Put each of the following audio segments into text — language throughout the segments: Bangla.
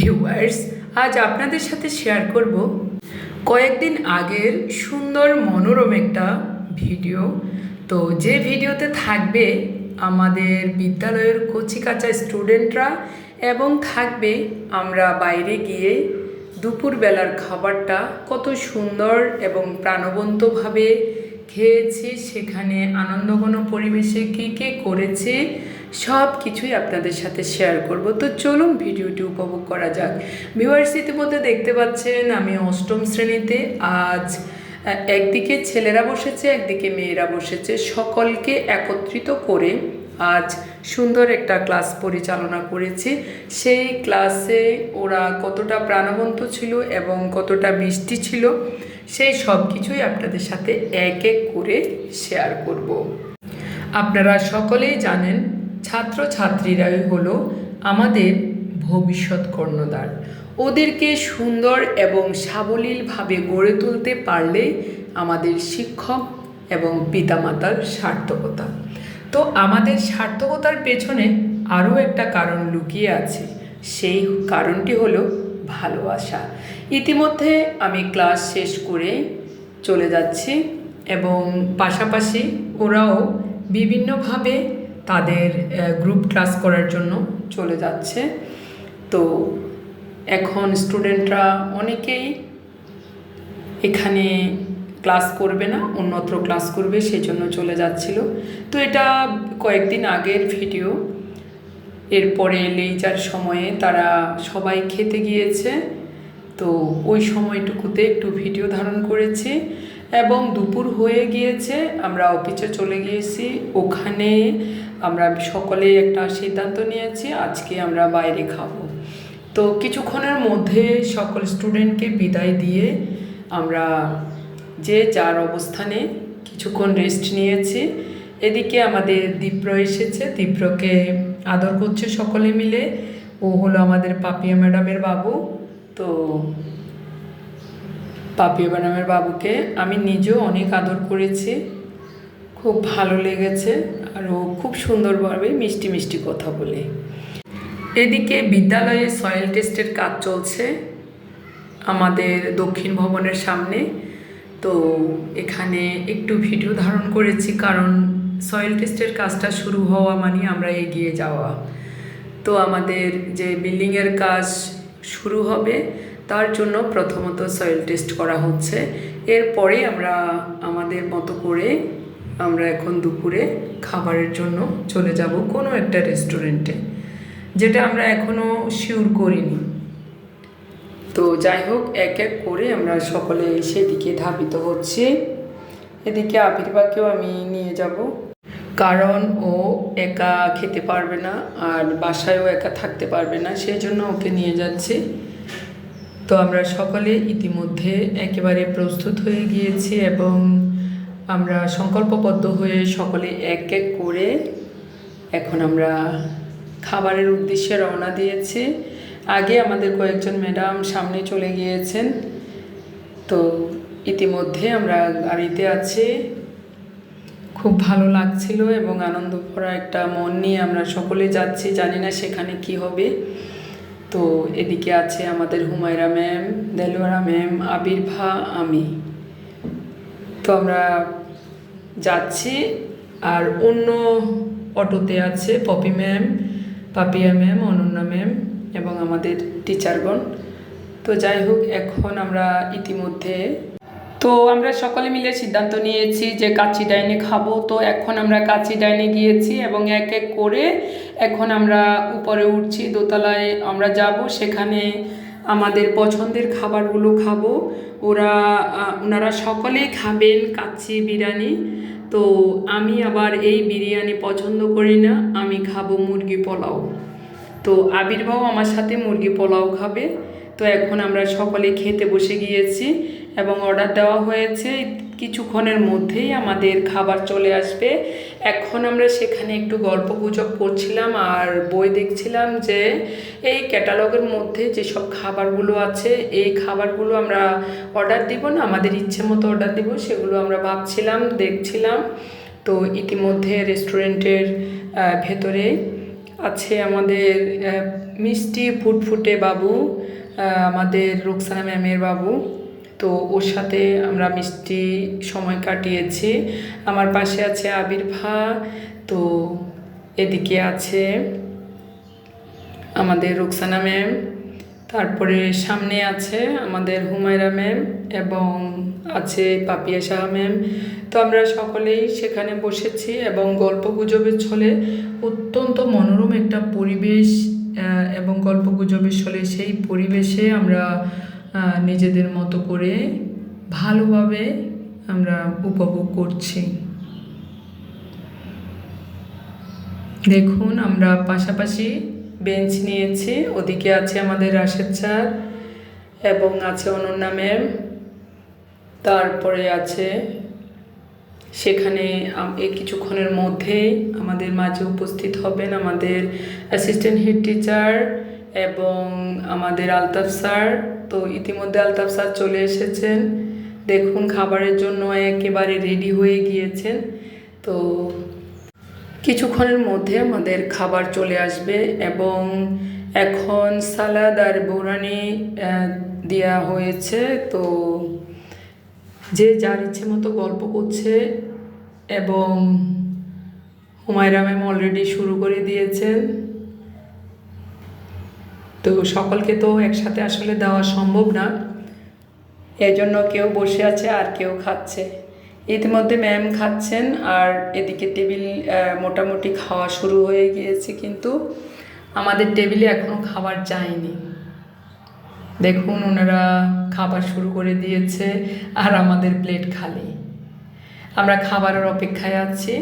ভিউয়ার্স আজ আপনাদের সাথে শেয়ার করব কয়েকদিন আগের সুন্দর মনোরম একটা ভিডিও তো যে ভিডিওতে থাকবে আমাদের বিদ্যালয়ের কচিকাচা স্টুডেন্টরা এবং থাকবে আমরা বাইরে গিয়ে দুপুরবেলার খাবারটা কত সুন্দর এবং প্রাণবন্তভাবে খেয়েছি, সেখানে আনন্দঘন পরিবেশে কী কী করেছি সব কিছুই আপনাদের সাথে শেয়ার করব। তো চলুন ভিডিওটি উপভোগ করা যাক। ভিউয়ার্স, ইতিমধ্যে দেখতে পাচ্ছেন আমি অষ্টম শ্রেণীতে আজ একদিকে ছেলেরা বসেছে, একদিকে মেয়েরা বসেছে। সকলকে একত্রিত করে আজ সুন্দর একটা ক্লাস পরিচালনা করেছি। সেই ক্লাসে ওরা কতটা প্রাণবন্ত ছিল এবং কতটা মিষ্টি ছিল, সেই সব কিছুই আপনাদের সাথে এক এক করে শেয়ার করব। আপনারা সকলেই জানেন ছাত্রছাত্রীরাই হলো আমাদের ভবিষ্যৎ কর্ণধার। ওদেরকে সুন্দর এবং সাবলীলভাবে গড়ে তুলতে পারলে আমাদের শিক্ষক এবং পিতামাতার সার্থকতা। তো আমাদের সার্থকতার পেছনে আরও একটা কারণ লুকিয়ে আছে, সেই কারণটি হলো ভালোবাসা। ইতিমধ্যে আমি ক্লাস শেষ করে চলে যাচ্ছি এবং পাশাপাশি ওরাও বিভিন্নভাবে তাদের গ্রুপ ক্লাস করার জন্য চলে যাচ্ছে। তো এখন স্টুডেন্টরা অনেকেই এখানে ক্লাস করবে না, অন্যত্র ক্লাস করবে সেই জন্য চলে যাচ্ছিল। তো এটা কয়েকদিন আগের ভিডিও এরপরে লেইজার সময়ে তারা সবাই খেতে গিয়েছে। তো ওই সময়টুকুতে একটু ভিডিও ধারণ করেছি এবং দুপুর হয়ে গিয়েছে। আমরা অফিসে চলে গিয়েছি। ওখানে আমরা সকলে একটা সিদ্ধান্ত নিয়েছি, আজকে আমরা বাইরে খাব। তো কিছুক্ষণের মধ্যে সকল স্টুডেন্টকে বিদায় দিয়ে আমরা যে যার অবস্থানে কিছুক্ষণ রেস্ট নিয়েছি। এদিকে আমাদের দীপ্র এসেছে, দীপ্রকে আদর করছে সকলে মিলে। ও হলো আমাদের পাপিয়া ম্যাডামের বাবু। তো পাপিয়া ম্যাডামের বাবুকে আমি নিজেও অনেক আদর করেছি। খুব ভালো লেগেছে। আর ও খুব সুন্দরভাবে মিষ্টি মিষ্টি কথা বলে। এদিকে বিদ্যালয়ে সয়েল টেস্টের কাজ চলছে আমাদের দক্ষিণ ভবনের সামনে। তো এখানে একটু ভিডিও ধারণ করেছি কারণ সয়েল টেস্টের কাজটা শুরু হওয়া মানে আমরা এগিয়ে যাওয়া। তো আমাদের যে বিল্ডিংয়ের কাজ শুরু হবে, তার জন্য প্রথমত সয়েল টেস্ট করা হচ্ছে। এরপরে আমরা আমাদের মতো করে আমরা এখন দুপুরে খাবারের জন্য চলে যাব কোনো একটা রেস্টুরেন্টে, যেটা আমরা এখনও শিওর করিনি। তো যাই হোক, এক এক করে আমরা সকলে সেদিকে ধাবিত হচ্ছি। এদিকে আবির্ভাগকেও আমি নিয়ে যাব। কারণ ও একা খেতে পারবে না আর বাসায়ও একা থাকতে পারবে না সেই জন্য ওকে নিয়ে যাচ্ছি। তো আমরা সকলে ইতিমধ্যে একেবারে প্রস্তুত হয়ে গিয়েছি এবং আমরা সংকল্পবদ্ধ হয়ে সকলে এক এক করে এখন আমরা খাবারের উদ্দেশ্যে রওনা দিয়েছি। আগে আমাদের কয়েকজন ম্যাডাম সামনে চলে গিয়েছেন। তো ইতিমধ্যে আমরা গাড়িতে আছি। খুব ভালো লাগছিল এবং আনন্দ ভরা একটা মন নিয়ে আমরা সকলে যাচ্ছি। জানি না সেখানে কি হবে। তো এদিকে আছে আমাদের হুমায়রা ম্যাম, দেলোয়ারা ম্যাম আবির্ভা আমি। তো আমরা যাচ্ছি। আর অন্য অটোতে আছে Popy ma'am, Papiya ma'am, Ananya ma'am এবং আমাদের টিচারগণ। তো যাই হোক, এখন আমরা ইতিমধ্যে তো আমরা সকলে মিলে সিদ্ধান্ত নিয়েছি যে কাচি ডাইনে খাব। তো এখন আমরা কাচি ডাইনে গিয়েছি এবং এক এক করে এখন আমরা উপরে উঠছি। দোতলায় আমরা যাব। সেখানে আমাদের পছন্দের খাবারগুলো খাব। ওরা ওনারা সকলেই খাবেন কাচ্চি বিরিয়ানি। তো আমি আবার এই বিরিয়ানি পছন্দ করি না, আমি খাব মুরগি পোলাও। তো আবির্ভাব আমার সাথে মুরগি পোলাও খাবে। তো এখন আমরা সকলে খেতে বসে গিয়েছি এবং অর্ডার দেওয়া হয়েছে কিছুক্ষণের মধ্যেই আমাদের খাবার চলে আসবে। এখন আমরা সেখানে একটু গল্প গুজব করছিলাম আর বই দেখছিলাম যে, এই ক্যাটালগের মধ্যে যেসব খাবারগুলো আছে, এই খাবারগুলো আমরা অর্ডার দিব না, আমাদের ইচ্ছে মতো অর্ডার দিব, সেগুলো আমরা ভাবছিলাম, দেখছিলাম। তো ইতিমধ্যে রেস্টুরেন্টের ভেতরে আছে আমাদের মিষ্টি ফুটফুটে বাবু আমাদের রুকসানা ম্যামের বাবু। তো ওর সাথে আমরা মিষ্টি সময় কাটিয়েছি। আমার পাশে আছে আবির্ভা তো এদিকে আছে আমাদের রুকসানা ম্যাম, তারপরে সামনে আছে আমাদের হুমায়রা ম্যাম এবং আছে পাপিয়া শাহ ম্যাম। তো আমরা সকলেই সেখানে বসেছি এবং গল্প গুজবের ছলে অত্যন্ত মনোরম একটা পরিবেশ এবং গল্প গুজবের ছলে সেই পরিবেশে আমরা নিজেদের মতো করে ভালোভাবে আমরা উপভোগ করছি। দেখুন, আমরা পাশাপাশি বেঞ্চ নিয়েছি, ওদিকে আছে আমাদের রাশেদ স্যার এবং আছে অনন্যা ম্যাম। তারপরে আছে সেখানে এই কিছুক্ষণের মধ্যেই আমাদের মাঝে উপস্থিত হবেন আমাদের অ্যাসিস্ট্যান্ট হেড টিচার এবং আমাদের আলতাফ স্যার, তো ইতিমধ্যে আলতাফ স্যার চলে এসেছেন। দেখুন, খাবারের জন্য একেবারে রেডি হয়ে গিয়েছেন। তো কিছুক্ষণের মধ্যে আমাদের খাবার চলে আসবে এবং এখন সালাদ আর বৌরানি দেওয়া হয়েছে। তো যে যার ইচ্ছে মতো গল্প করছে এবং হুমায়রা ম্যাম অলরেডি শুরু করে দিয়েছেন। তো সকলকে তো একসাথে আসলে দেওয়া সম্ভব না। এজন্য কেউ বসে আছে আর কেউ খাচ্ছে। ইতিমধ্যে ম্যাম খাচ্ছেন আর এদিকে টেবিল মোটামুটি খাওয়া শুরু হয়ে গিয়েছে কিন্তু আমাদের টেবিলে এখনও খাবার যায়নি। দেখুন ওনারা খাবার শুরু করে দিয়েছে আর আমাদের প্লেট খালি। আমরা খাবারের অপেক্ষায় আছি।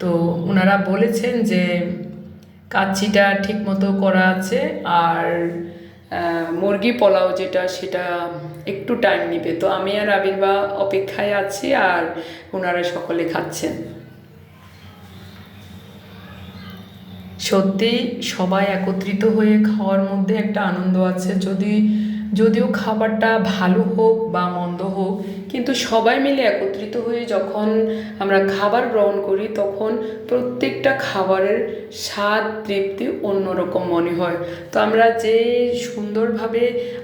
তো ওনারা বলেছেন যে কাচ্চিটা ঠিকমতো করা আছে আর মুরগি পোলাও যেটা, সেটা একটু টাইম নিবে। তো আমি আর আবির্বা অপেক্ষায় আছি আর ওনারা সকলে খাচ্ছেন। সত্যি সবাই একত্রিত হয়ে খাওয়ার মধ্যে একটা আনন্দ আছে। যদি যদিও খাবারটা ভালো হোক বা মন্দ হোক, কিন্তু সবাই মিলে একত্রিত হয়ে যখন আমরা খাবার গ্রহণ করি, তখন প্রত্যেকটা খাবারের স্বাদ, তৃপ্তি অন্যরকম মনে হয়। তো আমরা যে সুন্দরভাবে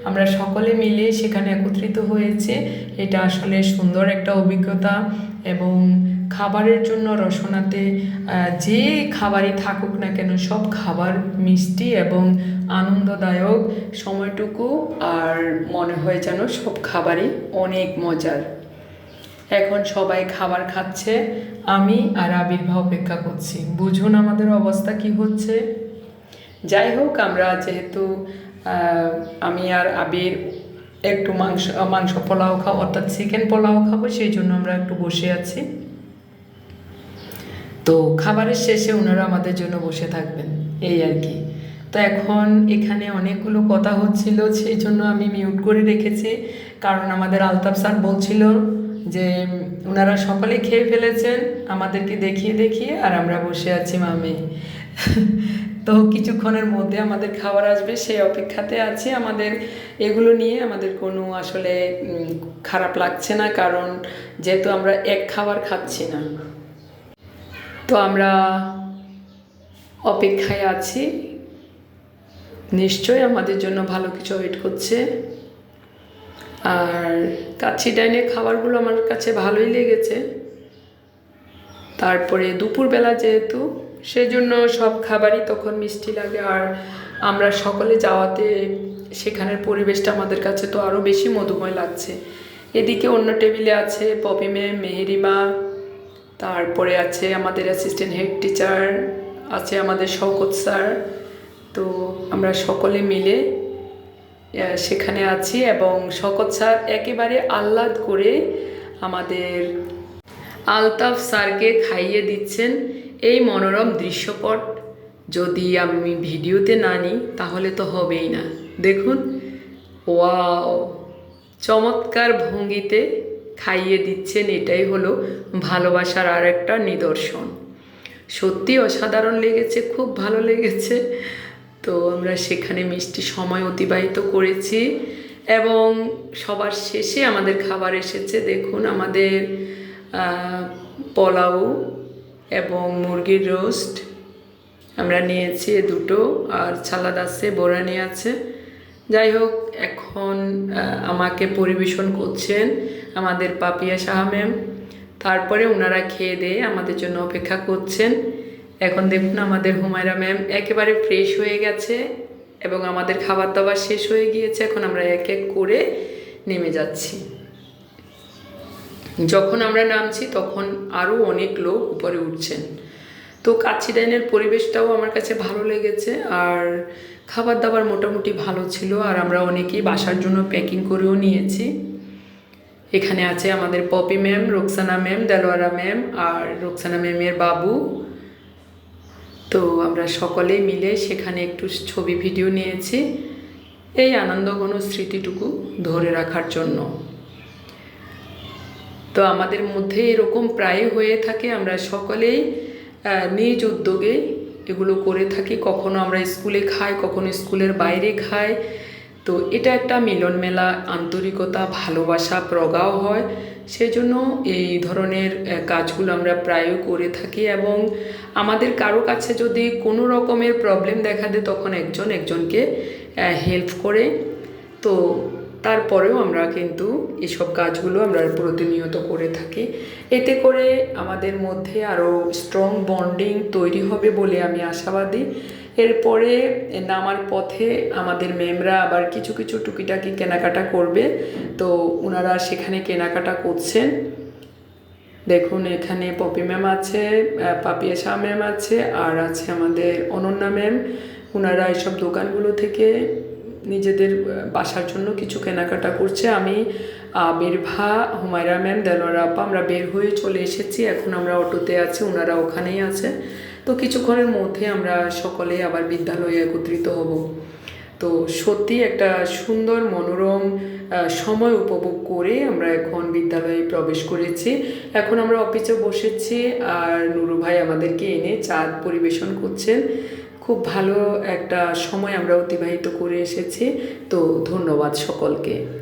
আমরা সকলে মিলে সেখানে একত্রিত হয়েছে, এটা আসলে সুন্দর একটা অভিজ্ঞতা এবং খাবারের জন্য রসনাতে যে খাবারই থাকুক না কেন, সব খাবার মিষ্টি এবং আনন্দদায়ক সময়টুকু আর মনে হয় যেন সব খাবারই অনেক মজার। এখন সবাই খাবার খাচ্ছে, আমি আর আবির্ভাব অপেক্ষা করছি। বুঝুন আমাদের অবস্থা কি হচ্ছে? যাই হোক, আমরা যেহেতু আমি আর আবির একটু মাংস মাংস পোলাও খাব, অর্থাৎ চিকেন পোলাও খাব, সেই জন্য আমরা একটু বসে আছি। তো খাবারের শেষে ওনারা আমাদের জন্য বসে থাকবেন, এই আর কি। তো এখন এখানে অনেকগুলো কথা হচ্ছিল, সেই জন্য আমি মিউট করে রেখেছি। কারণ আমাদের আলতাফ স্যার বলছিল যে, ওনারা সকলে খেয়ে ফেলেছেন, আমাদেরকে দেখিয়ে দেখিয়ে, আর আমরা বসে আছি মামে। তো কিছুক্ষণের মধ্যে আমাদের খাবার আসবে, সেই অপেক্ষাতে আছি আমাদের। এগুলো নিয়ে আমাদের কোনো আসলে খারাপ লাগছে না, কারণ যেহেতু আমরা এক খাবার খাচ্ছি না। তো আমরা অপেক্ষায় আছি। নিশ্চয়ই আমাদের জন্য ভালো কিছু ওয়েট করছে। আর কাচ্ছি ডাইনের খাবারগুলো আমার কাছে ভালোই লেগেছে। তারপরে দুপুরবেলা যেহেতু, সেজন্য সব খাবারই তখন মিষ্টি লাগে। আর আমরা সকলে যাওয়াতে সেখানের পরিবেশটা আমাদের কাছে তো আরও বেশি মধুময় লাগছে। এদিকে অন্য টেবিলে আছে পপি ম্যাম, মেহেরিমা তারপরে আছে আমাদের অ্যাসিস্ট্যান্ট হেড টিচার আছে আমাদের শওকত স্যার তো আমরা সকলে মিলে সেখানে আছি এবং শকত স্যার একেবারে আহ্লাদ করে আমাদের আলতাফ স্যারকে খাইয়ে দিচ্ছেন এই মনোরম দৃশ্যপট। যদি আমি ভিডিওতে না নিই, তাহলে তো হবেই না। দেখুন, ওয়াও, চমৎকার ভঙ্গিতে খাইয়ে দিচ্ছেন, এটাই হলো ভালোবাসার আর একটা নিদর্শন। সত্যি অসাধারণ লেগেছে, খুব ভালো লেগেছে। তো আমরা সেখানে মিষ্টি সময় অতিবাহিত করেছি এবং সবার শেষে আমাদের খাবার এসেছে, দেখুন আমাদের পোলাও এবং মুরগির রোস্ট। আমরা নিয়েছি দুটো, আর ছালাদ আছে বোরানি আছে। যাই হোক, এখন আমাকে পরিবেশন করছেন আমাদের পাপিয়া সাহা ম্যাম। তারপরে ওনারা খেয়ে দিয়ে আমাদের জন্য অপেক্ষা করছেন। এখন দেখুন আমাদের হুমায়রা ম্যাম একেবারে ফ্রেশ হয়ে গেছে এবং আমাদের খাবার দাবার শেষ হয়ে গিয়েছে। এখন আমরা এক এক করে নেমে যাচ্ছি। যখন আমরা নামছি তখন আরও অনেক লোক উপরে উঠছেন। তো কাচ্চি ডাইনের পরিবেশটাও আমার কাছে ভালো লেগেছে আর খাবার দাবার মোটামুটি ভালো ছিল আর আমরা অনেকেই বাসার জন্য প্যাকিং করেও নিয়েছি। এখানে আছে আমাদের Popy ma'am, Roksana ma'am, Delowara ma'am আর রোকসানা ম্যামের বাবু। তো আমরা সকলেই মিলে সেখানে একটু ছবি, ভিডিও নিয়েছি এই আনন্দঘন স্মৃতিটুকু ধরে রাখার জন্য। তো আমাদের মধ্যে এরকম প্রায় হয়ে থাকে, আমরা সকলেই নিজ উদ্যোগে এগুলো করে থাকি। কখনো আমরা স্কুলে খাই, কখনো স্কুলের বাইরে খাই। তো এটা একটা মিলন মেলা, আন্তরিকতা, ভালোবাসা প্রগাও হয়। সেজন্য এই ধরনের কাজগুলো আমরা প্রায়ই করে থাকি এবং আমাদের কারও কাছে যদি কোনো রকমের প্রবলেম দেখা দেয়, তখন একজন একজনকে হেল্প করে। তো তারপরেও আমরা কিন্তু এসব কাজগুলো আমরা প্রতিনিয়ত করে থাকি। এতে করে আমাদের মধ্যে আরও স্ট্রং বন্ডিং তৈরি হবে বলে আমি আশাবাদী। এরপরে নামার পথে আমাদের ম্যামরা আবার কিছু কিছু টুকিটাকি কেনাকাটা করবে। তো ওনারা সেখানে কেনাকাটা করছেন। দেখুন, এখানে পপি ম্যাম আছে পাপিয়া শাহ ম্যাম আছে, আর আছে আমাদের অনন্যা ম্যাম ওনারা এসব দোকানগুলো থেকে নিজেদের বাসার জন্য কিছু কেনাকাটা করছে। আমি বেরভা, হুমায়রা ম্যাম, দেলোয়ারা আপা, আমরা বের হয়ে চলে এসেছি। এখন আমরা অটোতে আছি ওনারা ওখানেই আছে। তো কিছুক্ষণের মধ্যে আমরা সকলে আবার বিদ্যালয়ে একত্রিত হব। তো সত্যি একটা সুন্দর, মনোরম সময় উপভোগ করে আমরা এখন বিদ্যালয়ে প্রবেশ করেছি। এখন আমরা অফিসে বসেছি আর নুরু ভাই আমাদেরকে এনে চাঁদ পরিবেশন করছেন। খুব ভালো একটা সময় আমরা অতিবাহিত করে এসেছি। তো ধন্যবাদ সকলকে।